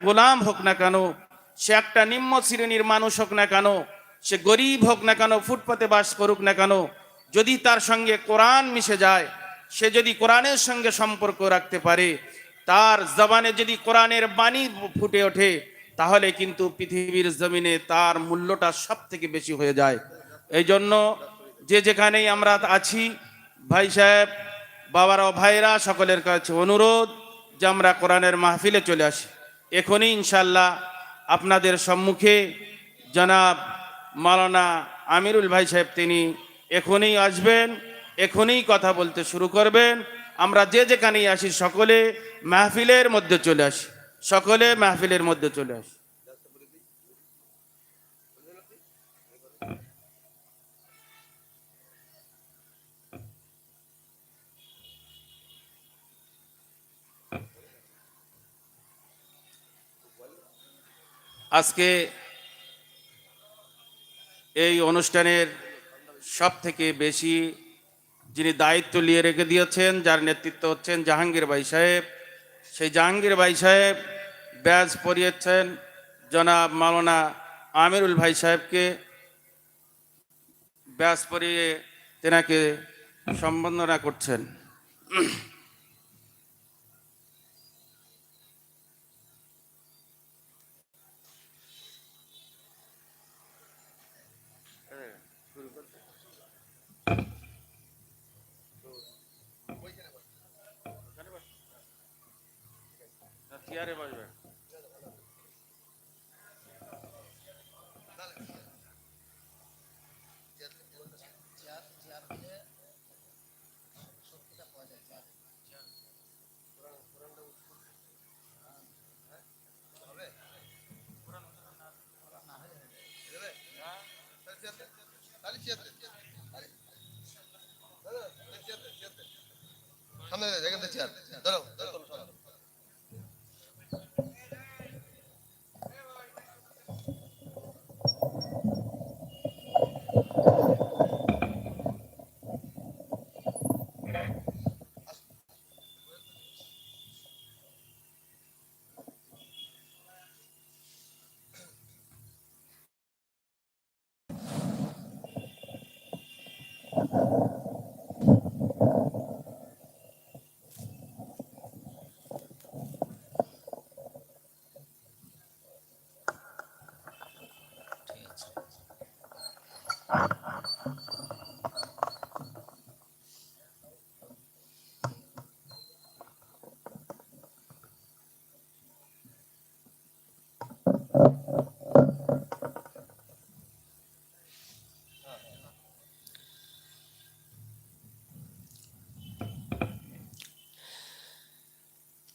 গোলাম হোক না কেন, সে একটা নিম্ন শ্রেণির মানুষ হোক না কেন, সে গরিব হোক না কেন, ফুটপাতে বাস করুক না কেন, যদি তার সঙ্গে কোরআন মিশে যায়, সে যদি কোরআনের সঙ্গে সম্পর্ক রাখতে পারে, তার জবানে যদি কোরআনের বাণী ফুটে ওঠে, তাহলে কিন্তু পৃথিবীর জমিনে তার মূল্যটা সব থেকে বেশি হয়ে যায়। এই জন্য যে যেখানেই আমরা আছি, ভাই সাহেব বাবারা ভাইরা সকলের কাছে অনুরোধ যে আমরা কোরআনের মাহফিলে চলে আসি। এখনই ইনশাল্লাহ আপনাদের সম্মুখে জনাব মালানা আমিরুল ভাই সাহেব তিনি এখনই আসবেন, এখনই কথা বলতে শুরু করবেন। আমরা যে যেখানেই আসি সকলে মাহফিলের মধ্যে চলে আসি, সকলে মাহফিলের মধ্যে চলে আসি। আজকে এই অনুষ্ঠানের সব থেকে বেশি যিনি দায়িত্ব নিয়ে রেখে দিয়েছেন, যার নেতৃত্ব হচ্ছেন জাহাঙ্গীর ভাই সাহেব, সেই জাহাঙ্গীর ভাই সাহেব ব্যাজ পরিয়েছেন জনাব মাওলানা আমিরুল ভাই সাহেবকে। ব্যাজ পরিয়ে তেনাকে সম্বর্ধনা করছেন। ક્યારે મળે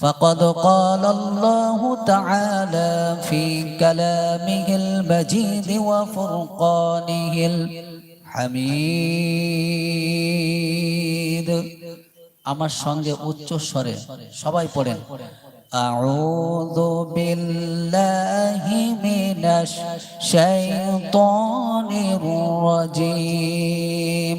فقد قال الله تعالى في كلامه المجيد وفرقانه الحميد আমার সঙ্গে উচ্চ স্বরে সবাই পড়েন أعوذ بالله من الشيطان الرجيم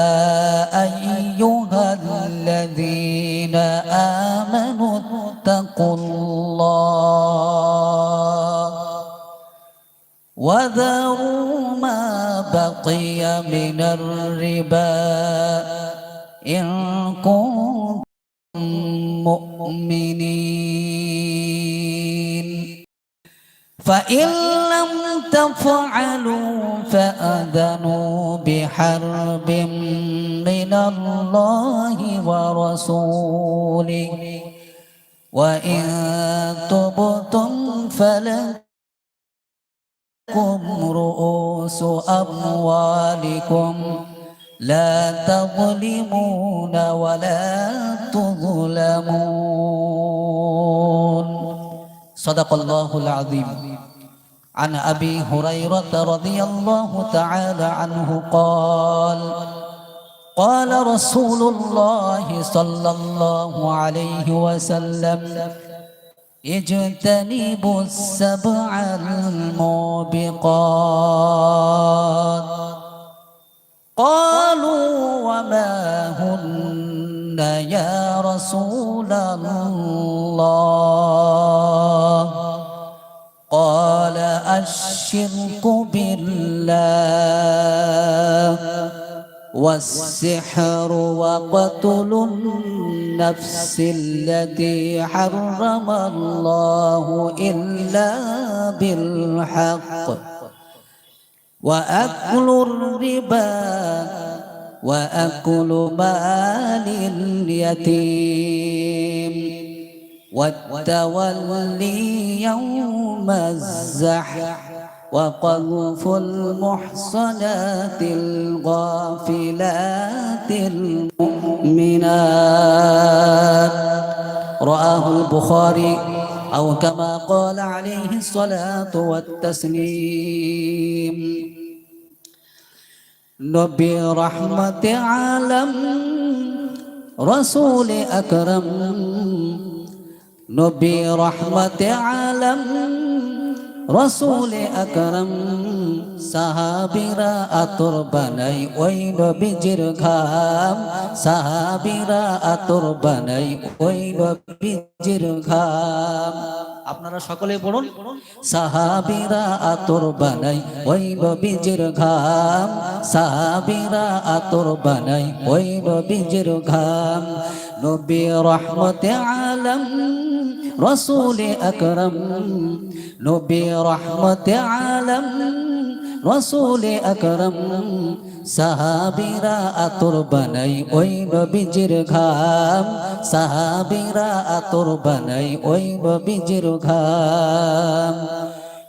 من الربا إن كنتم مؤمنين. فإن لم تفعلوا فأذنوا بحرب من الله ورسوله. وإن تبتم فلكم رؤوس أموالكم لا تظلمون ولا تظلمون. صدق الله العظيم. عن أبي هريرة رضي الله تعالى عنه قال قال رسول الله صلى الله عليه وسلم اجتنبوا السبع الموبقات. قالوا وما هن يا رسول الله؟ قال الشرك بالله. والسحر وقتل النفس التي حرم الله إلا بالحق. وأكل الربا وأكل مال اليتيم. والتولي يوم الزحف. وقذف المحصنات الغافلات المؤمنات. رآه البخاري أو كما قال عليه الصلاة والتسليم. نبي رحمة عالم رسول أكرم. نبي رحمة عالم রসুল আকরম সাহাবিরা আতর বানাই ওই নবীজির ঘাম। সাহাবিরা আতর বানাই ওই নবীজির ঘাম। আপনারা সকলে পড়ুন। সাহাবিরা আতর বানাই ওই নবীজির ঘাম। সাহাবিরা আতর বানাই ওই নবীজির ঘাম। নবী রহমতে আলম, রসুল আকরম। নবী রহমতে আলম, রসুল আকরম। সাহাবিরা আতর বানাই ওই নবীজির ঘাম। সাহাবিরা আতর বানাই ওই নবীজির ঘাম।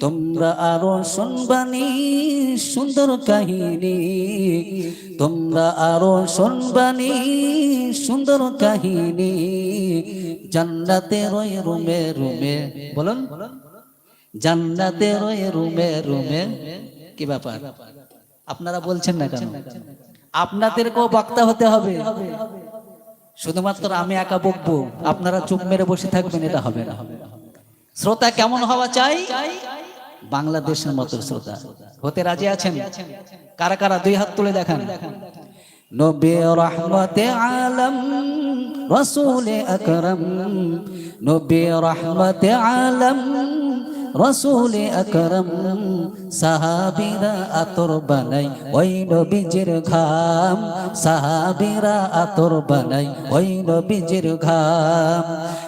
তোমরা আরও শুনবানি সুন্দর কাহিনী। তোমরা আরও শুনবানি সুন্দর কাহিনী। জান্নাতে রয়ে রুমে রুমে, বলুন। জান্নাতে রয়ে রুমে রুমে, কি ব্যাপার? আপনারা বলছেন না কেন? আপনাদেরকেও বক্তা হতে হবে। শুধুমাত্র আমি একা বকবো, আপনারা চুপ মেরে বসে থাকবেন, এটা হবে না। শ্রোতা কেমন হওয়া চাই? বাংলাদেশের মতো শ্রোতা। হতে রাজি আছেন? কারা কারা? দুই হাত তুলে দেখান। আলম আকরম। আলম আকরম। সাহাবিরা বানাই ঘাম। সাহাবিরা আতর বানাই, ওই নবীজির ঘাম।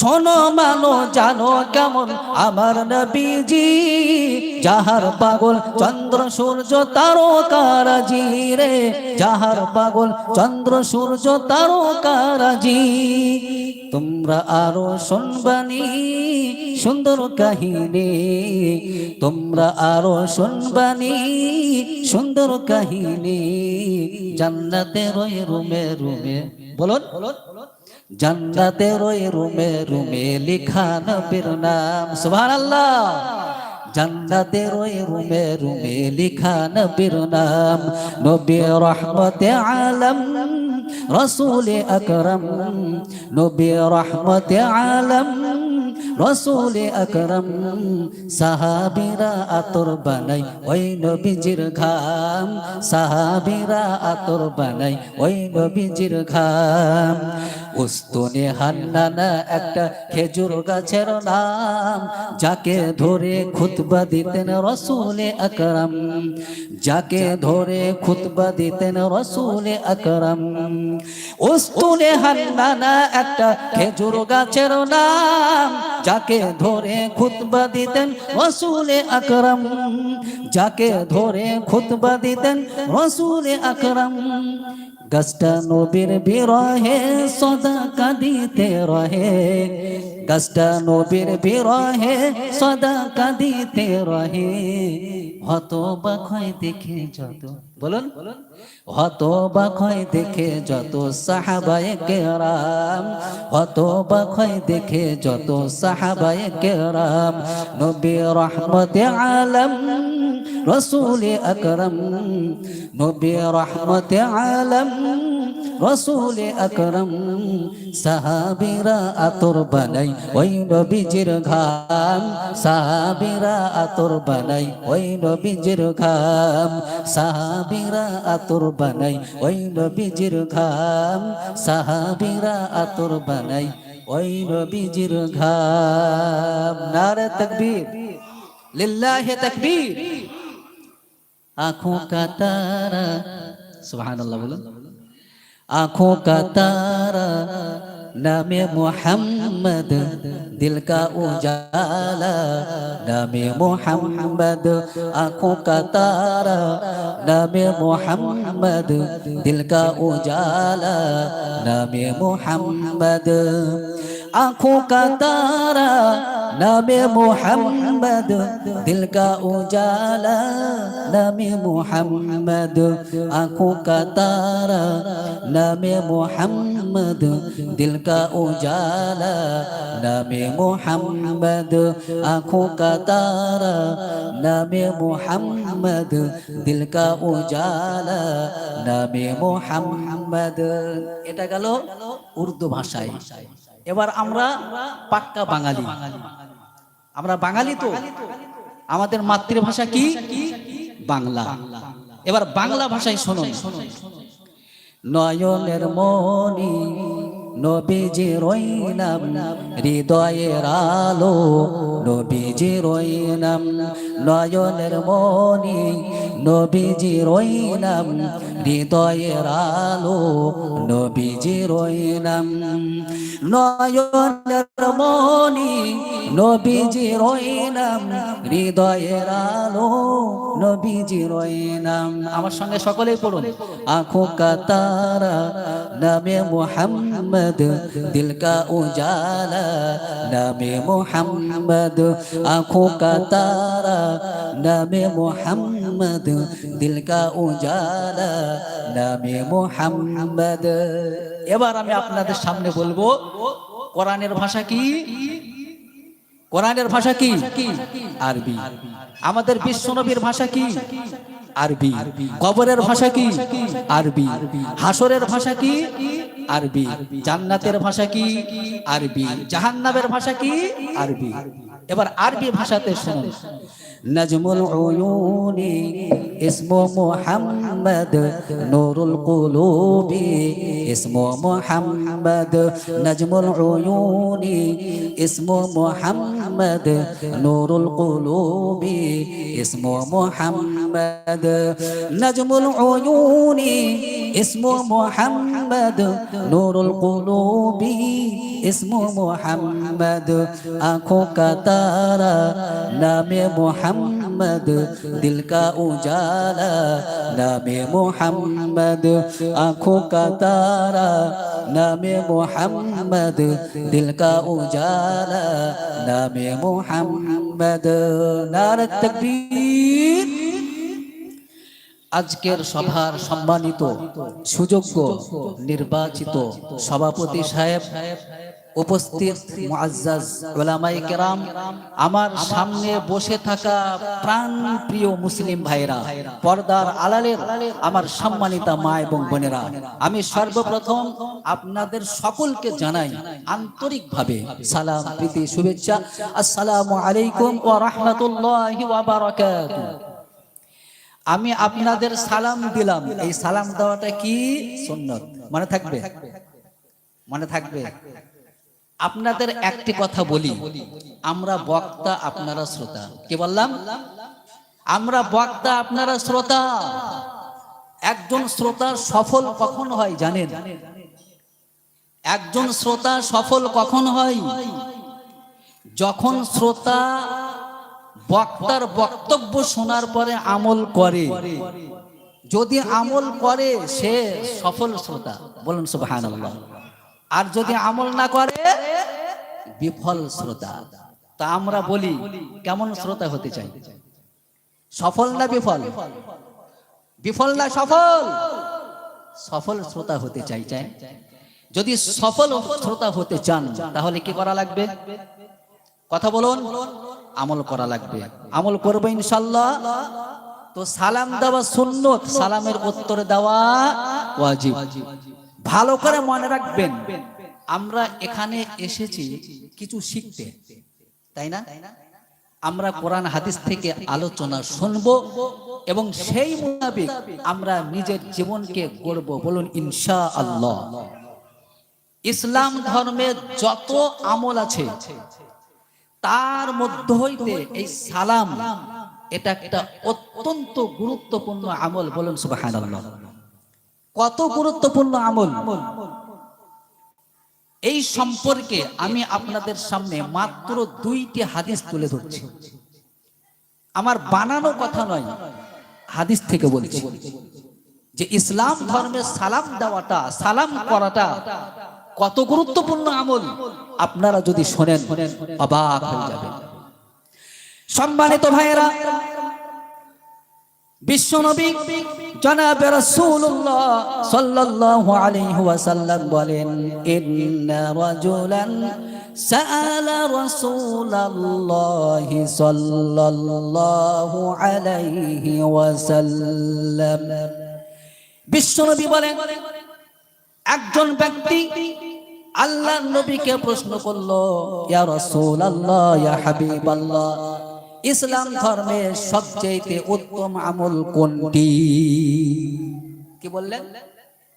শোনো, মানো, জানো কেমন আমার নবীজি। যাহার পাগল চন্দ্র, সূর্য, তারকারাজি রে। যাহার পাগল চন্দ্র, সূর্য, তারকারাজি। তোমরা আরও শুনবানি সুন্দর কাহিনী। তোমরা আরও শুনবানি সুন্দর কাহিনী। জান্নাতের ওই রুমে রুমে। বলুন। জান্নাতের ওই রুমে রুমে লিখা নবীর নাম। সুবহানাল্লাহ। জান্নাতের ওই রুমে রুমে লিখা নবীর নাম। নবী রহমতে আলম, রসুল আকরম। নবী রহমতে আলম, রসুল আকরম। সাহাবিরা আতর বানাই ওই নবীজির ঘাম। সাহাবিরা আতর বানাই ওই নবীজির ঘাম। উস্তুনে হান্নানা একটা খেজুর গাছের নাম, যাকে ধরে খুতবা দিতেন রসুলে আকরম। যাকে ধরে খুতবা দিতেন রসুলে আকরম। উস্তুনে হান্নানা একটা খেজুর গাছের নাম। যাকে ধরে খুতবা দিতেন রসুলে আকরম। যাকে ধরে খুতবা দিতেন রসুলে আকরম। গাছটা নবীর বিরহে সদা কাঁদিতে রহে গাছটা নবীর বিরহে সদা কাঁদিতে রহে হত বা দেখে যত বলুন। হত বাখয় দেখে যত সাহাবায়ে কেরাম হত বাখয় দেখে যত সাহাবায়ে কেরাম, নবী রহমতে আলম, রসুল আকরম, নবী রহমতে আলম, রসুল আকরম, সাহাবিরা আতর বানাই ওই নবীজির ঘাম, সাহাবিরা আতর বানাই ওই নবীজির ঘাম সাহাবিরা আতর বানাই, ওই নবীজির ঘাম, সাহাবিরা আতর বানাই, ওই নবীজির ঘাম। নারে তকবীর। লিল্লাহে তকবীর। আখো কাতারা, সুবহানাল্লাহ বলুন। আখো কাতারা নামে মোহাম্মদ দিল কা উজালা নামে মোহাম্মদ আঁখো কা তারা নামে মোহাম্মদ দিল কা উজালা নামে মোহাম্মদ आंखों का तारा नामे मोहम्मद दिल का उजाला नामे मोहम्मद आंखों का तारा नामे मोहम्मद दिल का उजाला नामे मोहम्मद आंखों का तारा नामे मोहम्मद दिल का उजाला नामे मोहम्मद এটা গেল উর্দু ভাষায় এবার আমরা পাক্কা বাঙালি। আমরা বাঙালি তো। আমাদের মাতৃভাষা কি? বাংলা। এবার বাংলা ভাষায় শোনো নয়নের মনি নবীজি রইনাম হৃদয়ের আলো। নবীজি রইনাম নয়নের মনি নবীজি রইনাম হৃদয়ের আলো। নবীজি রইনাম নয়নের মনি নবীজি রইনাম হৃদয়ের আলো। নবীজি রইনাম আমার সঙ্গে সকলেই পড়ুন। আঁখো কা তারা নামে মোহাম্মদ। দিল কা উজালা, নামে মোহাম্মদ আঁখো কা তারা, নামে মোহাম্মদ দিল কা উজালা, নামে মোহাম্মদ। এবার আমি আপনাদের সামনে বলব, কোরআনের ভাষা কি? কোরআনের ভাষা কি? আরবি। আমাদের বিশ্বনবীর ভাষা কি? আরবি। কবরের ভাষা কি? আরবি। হাসরের ভাষা কি? আরবি। জান্নাতের ভাষা কি? আরবি। জাহান্নামের ভাষা কি? আরবি। এবার আরবি ভাষাতে শুনুন। নাজমুল উয়ুনি ইসমু মুহাম্মদ নূরুল কুলুবি ইসমু মুহাম্মদ নাজমুল উয়ুনি ইসমু মুহাম্মদ محمد نور القلوب اسم محمد نجم العيون اسم محمد نور القلوب اسم محمد آنکھوں کا تارا نام محمد মোহাম্মদ দিল কা উজালা, নামে মোহাম্মদ, আঁখো কা তারা নামে মোহাম্মদ দিল কা উজালা, নামে মোহাম্মদ। নারদ তকবীর। আজকের সভার সম্মানিত, সুযোগ্য, নির্বাচিত সভাপতি সাহেব উপস্থিত কেরাম, আমার সামনে বসে থাকা প্রাণ প্রিয় মুসলিম ভাইরা পর্দার আলালের আমার সম্মানিতা মা এবং বোনেরা, আমি সর্বপ্রথম আপনাদের সকলকে জানাই আন্তরিকভাবে সালাম, প্রীতি, শুভেচ্ছা। আসসালামু আলাইকুম ওয়া রাহমাতুল্লাহি ওয়া বারাকাতুহু আমি আপনাদের সালাম দিলাম। এই সালাম দেওয়াটা কি? সুন্নত। মনে থাকবে? মনে থাকবে? আপনাদের একটি কথা বলি। আমরা বক্তা আপনারা শ্রোতা। কি বললাম? আমরা বক্তা আপনারা শ্রোতা। একজন শ্রোতা সফল কখন হয় জানেন? একজন শ্রোতা সফল কখন হয়? যখন শ্রোতা বক্তার বক্তব্য শোনার পরে আমল করে। যদি আমল করে সে সফল শ্রোতা। বলুন সুবহানাল্লাহ। আর যদি আমল না করে বিফল শ্রোতা। তা আমরা বলি কেমন শ্রোতা হতে চাই? সফল না বিফল? বিফল না সফল? সফল শ্রোতা হতে চাই চাই। যদি সফল শ্রোতা হতে চান তাহলে কি করা লাগবে? কথা বলুন আমল করা লাগবে। আমল করব ইনশাল্লাহ। তো সালাম দেওয়া সুন্নত সালামের উত্তর দেওয়া ওয়াজিব। ভালো করে মনে রাখবেন, আমরা এখানে এসেছি কিছু শিখতে, তাই না? আমরা কোরআন, হাদিস থেকে আলোচনা শুনব এবং সেই মোতাবেক আমরা নিজের জীবনকে গড়ব, বলুন ইনশা আল্লাহ ইসলাম ধর্মে যত আমল আছে, তার মধ্য হইতে এই সালাম, এটা একটা অত্যন্ত গুরুত্বপূর্ণ আমল, বলুন সুবহানাল্লাহ। কত গুরুত্বপূর্ণ আমল? এই সম্পর্কে আমি আপনাদের সামনে মাত্র দুইটি হাদিস তুলে ধরছি। আমার বানানো কথা নয় হাদিস থেকে বলছি। যে ইসলাম ধর্মে সালাম দেওয়াটা সালাম করাটা কত গুরুত্বপূর্ণ আমল? আপনারা যদি শোনেন অবাক হয়ে যাবেন। সম্মানিত ভাইয়েরা বিশ্বনবী জনাবে রাসূলুল্লাহ সাল্লাল্লাহু আলাইহি ওয়াসাল্লাম বলেন, ইন্না রাজুলান সাআলা রাসূলাল্লাহি সাল্লাল্লাহু আলাইহি ওয়াসাল্লাম। বিশ্বনবী বলেন, একজন ব্যক্তি আল্লাহ নবীকে প্রশ্ন করল, ইয়া রাসূলুল্লাহ, ইয়া হাবিবাল্লাহ ইসলাম ধর্মের সবচেয়ে উত্তম আমল কোনটি? কি বললেন?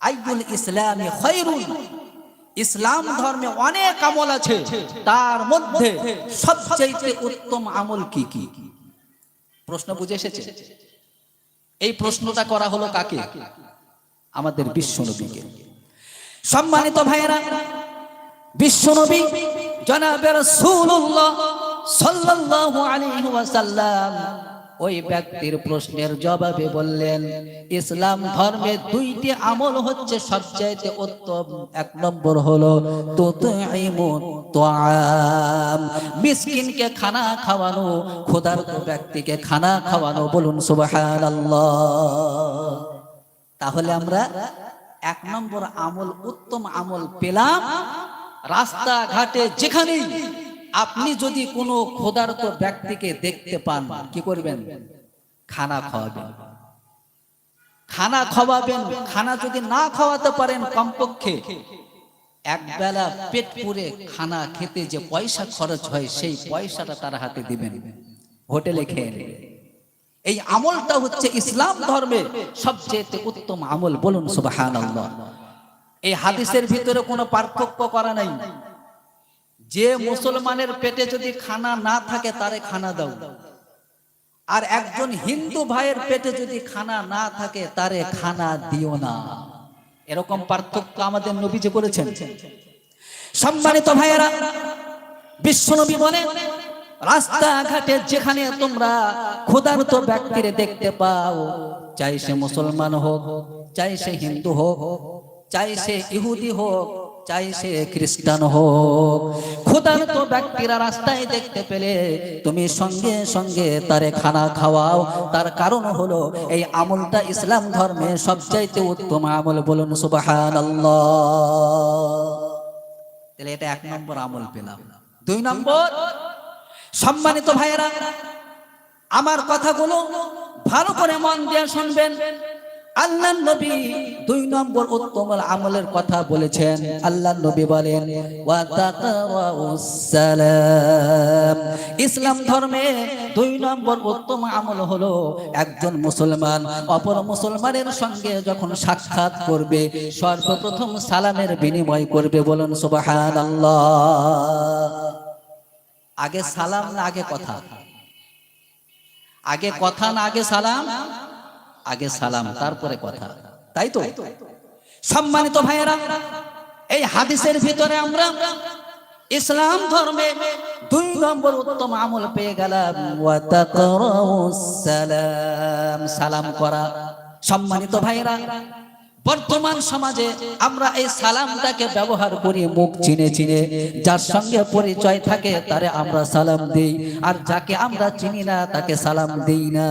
আইয়ুল ইসলামি ইসলাম ধর্মে অনেক আমল আছে। তার মধ্যে সবচেয়ে উত্তম আমল কি কি? প্রশ্ন বুঝে এসেছে? এই প্রশ্নটা করা হলো কাকে? আমাদের বিশ্বনবীকে সম্মানিত ভাইয়েরা বিশ্বনবী জনাবে রাসূলুল্লাহ সাল্লাল্লাহু আলাইহি ওয়াসাল্লাম ওই ব্যক্তির প্রশ্নের জবাবে বললেন, ইসলাম ধর্মে দুইটি আমল হচ্ছে সবচাইতে উত্তম। এক নম্বর হলো মিসকিনকে খানা খাওয়ানো, ক্ষুধার্ত ব্যক্তিকে খানা খাওয়ানো, বলুন সুবহানাল্লাহ। তাহলে আমরা এক নম্বর আমল, উত্তম আমল পেলাম। রাস্তা ঘাটে যেখানেই আপনি যদি কোনো ক্ষুধার্ত ব্যক্তিকে দেখতে পান, কি করবেন? খানা খাওয়াবেন। খানা খাওয়াবেন। খানা যদি না খাওয়াতে পারেন কমপক্ষে এক বেলা পেট পুরে খানা খেতে যে পয়সা খরচ হয়, সেই পয়সাটা তার হাতে দিবেন। হোটেলে খেয়ে নেবে। এই আমলটা হচ্ছে ইসলাম ধর্মে সবচেয়ে উত্তম আমল। বলুন, সুবহানাল্লাহ। এই হাদিসের ভিতরে কোনো পার্থক্য করা নাই। যে মুসলমানের পেটে যদি খানা না থাকে, তারে খানা দাও। আর একজন হিন্দু ভাইয়ের পেটে যদি খানা না থাকে, তারে খানা দিও না। এরকম পার্থক্য আমাদের নবী যে করেছেন সম্মানিত ভাইয়েরা বিশ্বনবী বলে, রাস্তাঘাটে যেখানে তোমরা ক্ষুধার্ত ব্যক্তিরে দেখতে পাও, চাই সে মুসলমান হোক, চাই সে হিন্দু হোক, চাই সে ইহুদি হোক চাই সে খ্রিস্টান হোক। ক্ষুধার্ত ব্যক্তিরা রাস্তায় দেখতে পেলে তুমি সঙ্গে সঙ্গে তারে খানা খাওয়াও। তার কারণ হলো এই আমলটা ইসলাম ধর্মে সবচাইতে উত্তম আমল। বলুন, সুবহানাল্লাহ। তাহলে এটা এক নম্বর আমল পেলাম। দুই নম্বর, সম্মানিত ভাইয়েরা, আমার কথাগুলো ভালো করে মন দিয়ে শুনবেন। আল্লাহ নবী দুই নম্বর উত্তম আমলের কথা বলেছেন। আল্লাহ নবী বলেন ইসলাম ধর্মে দুই নম্বর উত্তম আমল হলো একজন মুসলমান অপর মুসলমানের সঙ্গে যখন সাক্ষাৎ করবে, সর্বপ্রথম সালামের বিনিময় করবে বলুন, সুবহানাল্লাহ। আগে সালাম না আগে কথা? আগে কথা না আগে সালাম? আগে সালাম তারপরে কথা। তাই তো? সম্মানিত ভাইয়েরা এই হাদিসের ভিতরে আমরা ইসলাম ধর্মে দুই নম্বর উত্তম আমল পেয়ে গেলাম। ওয়া তাকরাউস সালাম। সালাম করা। সম্মানিত ভাইয়েরা বর্তমান সমাজে আমরা এই সালামটাকে ব্যবহার করি মুখ চিনে চিনে। যার সঙ্গে পরিচয় থাকে তারে আমরা সালাম দেই। আর যাকে আমরা চিনি না তাকে সালাম দেই না।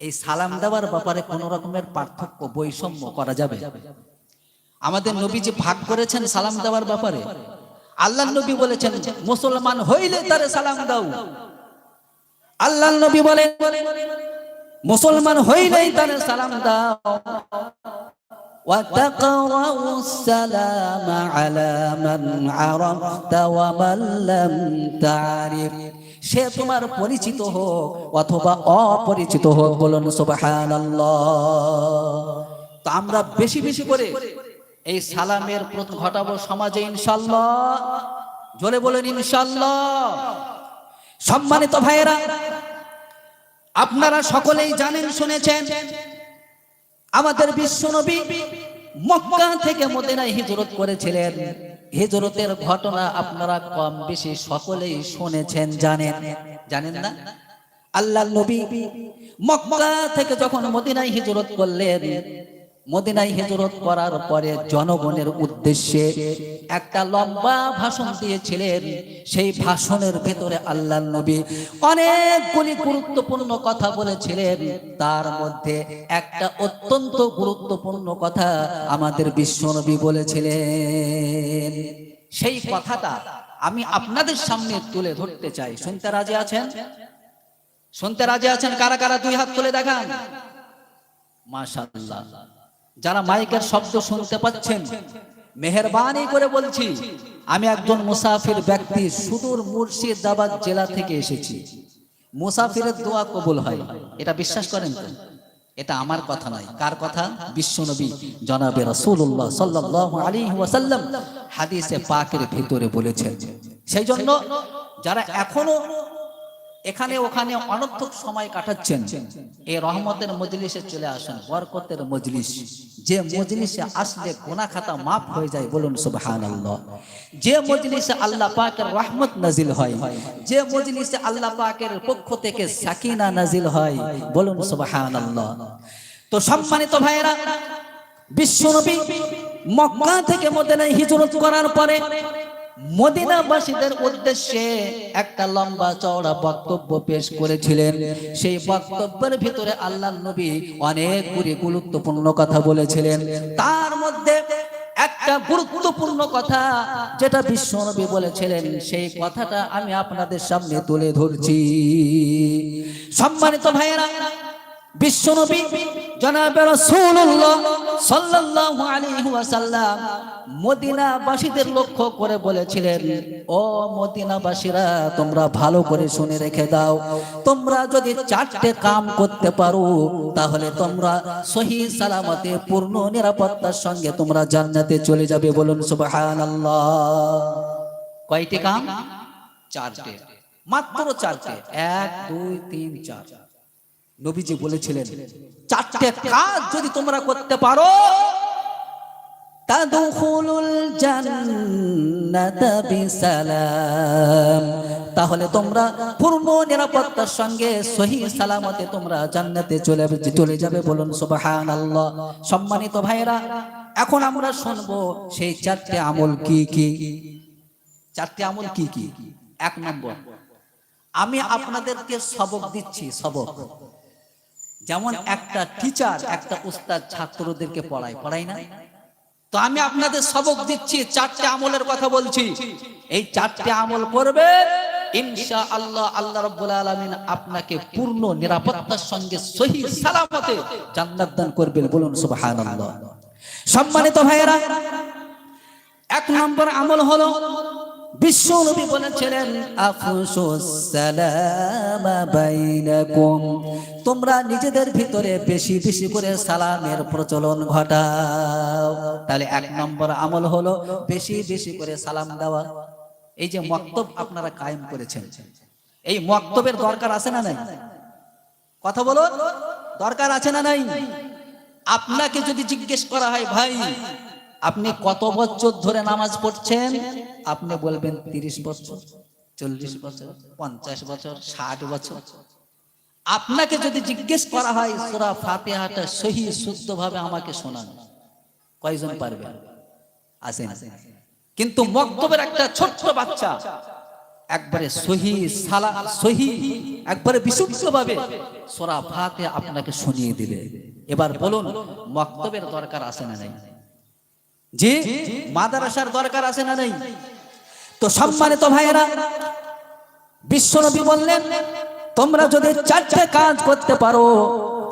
এই সালাম দেওয়ার ব্যাপারে কোন রকমের পার্থক্য বৈষম্য করা যাবে আমাদের নবী যে ভাগ করেছেন সালাম দেওয়ার ব্যাপারে আল্লাহ নবী বলেছেন মুসলমান হইলে তারে সালাম দাও আল্লাহ নবী বলে মুসলমান হইলেই তারে সালাম দাও وتقرأوا السلام على من عرفت ومن لم تعرف সে তোমার পরিচিত হোক অথবা অপরিচিত হোক, বলুন সুবহানাল্লাহ। তো আমরা বেশি বেশি করে এই সালামের ঘটাবো সমাজে ইনশাল্লাহ জোরে বলেন ইনশাল্লাহ সম্মানিত ভাইয়েরা, আপনারা সকলেই জানেন, শুনেছেন, আমাদের বিশ্বনবী মক্কা থেকে মদিনায় হিজরত করেছিলেন। হিজরতের ঘটনা আপনারা কম বেশি সকলেই শুনেছেন, জানেন। জানেন না? আল্লাহ নবী মক্কা থেকে যখন মদিনায় হিজরত করলেন মদিনায় হিজরত করার পরে জনগণের উদ্দেশ্যে একটা লম্বা ভাষণ দিয়েছিলেন। সেই ভাষণের ভেতরে আল্লাহ নবী অনেকগুলি গুরুত্বপূর্ণ কথা বলেছিলেন। তার মধ্যে একটা অত্যন্ত গুরুত্বপূর্ণ কথা আমাদের বিশ্বনবী বলেছিলেন। সেই কথাটা আমি আপনাদের সামনে তুলে ধরতে চাই। শুনতে রাজি আছেন? শুনতে রাজি আছেন? কারা কারা দুই হাত তুলে দেখান? মাশাআল্লাহ। যারা মাইকের শব্দ শুনতে পাচ্ছেন, মেহরবানি করে বলছি, আমি একজন মুসাফির ব্যক্তি সুদূর মুর্শিদাবাদ জেলা থেকে এসেছি। মুসাফিরের দোয়া কবুল হয়। এটা বিশ্বাস করেন তো? এটা আমার কথা নয়। কার কথা? বিশ্বনবী জনাবে রাসূলুল্লাহ সাল্লাল্লাহু আলাইহি ওয়াসাল্লাম হাদিসে পাকের ভিতরে বলেছেন। সেই জন্য যারা এখনও এখানে ওখানে অনর্থক সময় কাটাচ্ছেন। এই রহমতের মজলিসে চলে আসেন বরকতের মজলিস। যে মজলিসে আসলে গোনা খাতা মাফ হয়ে যায় বলুন সুবহানাল্লাহ। যে মজলিসে আল্লাহ পাকের রহমত নাজিল হয় যে মজলিসে আল্লাহ পাকের পক্ষ থেকে সাকিনা নাজিল হয় বলুন সুবহানাল্লাহ। তো সম্মানিত ভাইয়েরা বিশ্বনবী মক্কা থেকে মদিনায় হিজরত করার পরে মদিনাবাসীদের উদ্দেশ্যে একটা লম্বা চওড়া বক্তব্য পেশ করেছিলেন। সেই বক্তব্যের ভিতরে আল্লাহ নবী অনেকগুলি গুরুত্বপূর্ণ কথা বলেছিলেন। তার মধ্যে একটা গুরুত্বপূর্ণ কথা যেটা বিশ্বনবী বলেছিলেন সেই কথাটা আমি আপনাদের সামনে তুলে ধরছি। সম্মানিত ভাইয়েরা বিশ্বনবী জনাবে রাসূলুল্লাহ সাল্লাল্লাহু আলাইহি ওয়াসাল্লাম মদিনাবাসীদের লক্ষ্য করে বলেছিলেন, ও মদিনাবাসীরা, তোমরা ভালো করে শুনে রেখে দাও। তোমরা যদি চারটে কাম করতে পারো, তাহলে তোমরা সহি সালামতে, পূর্ণ নিরাপত্তার সঙ্গে তোমরা জান্নাতে চলে যাবে। বলুন, সুবহানাল্লাহ। কয়টি কাম? চারটে। মাত্র চারটে। এক, দুই, তিন, চার। নবীজি বলেছিলেন, চারটে কাজ যদি তোমরা করতে পারো তাহলে তোমরা পূর্ণ নিরাপত্তার সঙ্গে সহি সালামতে তোমরা জান্নাতে চলে চলে যাবে বলুন সুবহানাল্লাহ। সম্মানিত ভাইরা এখন আমরা শুনব সেই চারটে আমল কি কি? চারটে আমল কি কি? এক নম্বর, আমি আপনাদেরকে সবক দিচ্ছি, সবক। যেমন একটা টিচার একটা উস্তাদ ছাত্রদেরকে পড়ায় পড়াই না? তো আমি আপনাদের সবক দিচ্ছি চারটে আমলের কথা বলছি। এই চারটে আমল করবে ইনশা আল্লাহ আল্লাহ রাব্বুল আলামিন আপনাকে পূর্ণ নিরাপত্তার সঙ্গে সহি সালামতে জান্নাত দান করবেন বলুন সুবহানাল্লাহ। সম্মানিত ভাইয়েরা এক নম্বর আমল হলো বিশ্ব নবী বলেছিলেন তোমরা নিজেদের ভিতরে বেশি বেশি করে সালামের প্রচলন ঘটাও। তাহলে এক নম্বর আমল হলো বেশি বেশি করে সালাম দেওয়া। এই যে মক্তব আপনারা কায়েম করেছেন। এই মক্তবের দরকার আছে না নাই? কথা বলো দরকার আছে না নাই? আপনাকে যদি জিজ্ঞেস করা হয়, ভাই আপনি কত বছর ধরে নামাজ পড়ছেন? আপনি বলবেন তিরিশ বছর, চল্লিশ বছর, পঞ্চাশ বছর, ষাট বছর। আপনাকে যদি জিজ্ঞেস করা হয়, সুরা ফাতিহাটা সহি শুদ্ধ ভাবে আমাকে শোনান। কয়জন পারবে? আসেন। কিন্তু মক্তবের একটা ছোট্ট বাচ্চা, একবারে সহি, সালা, সহি, একবারে বিশুদ্ধ ভাবে সোরা ফাতে আপনাকে শুনিয়ে দিবে। এবার বলুন, মক্তবের দরকার আসে না নাই? যে মাদ্রাসার দরকার আছে না নাই? তো সম্মানিত ভাইয়েরা, বিশ্বনবী বললেন, তোমরা যদি চারটে কাজ করতে পারো,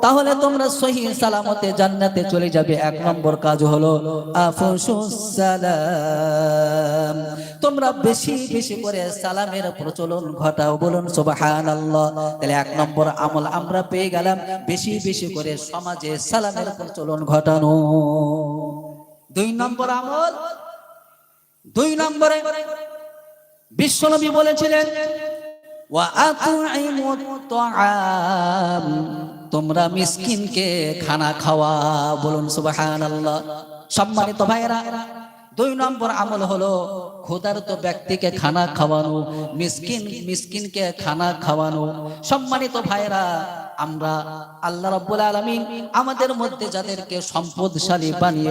তাহলে তোমরা সহি সালামতে জান্নাতে চলে যাবে। এক নম্বর কাজ হলো সালাম তোমরা বেশি বেশি করে সালামের প্রচলন ঘটাও, বলুন তাহলে এক নম্বর আমল আমরা পেয়ে গেলাম, বেশি বেশি করে সমাজে সালামের প্রচলন ঘটানো। দুই নম্বর আমল, দুই নম্বরে বিশ্বনবী বলেছিলেন তোমরা মিসকিনকে খানা খাওয়া বলুন, সুবহানাল্লাহ। সম্মানিত ভাইরা দুই নম্বর আমল হলো ক্ষুধার্ত ব্যক্তিকে খানা খাওয়ানো, মিসকিন মিসকিনকে খানা খাওয়ানো। সম্মানিত ভাইরা আমরা আল্লাহ রাব্বুল আলামিন আমাদের মধ্যে যাদেরকে সম্পদশালী বানিয়ে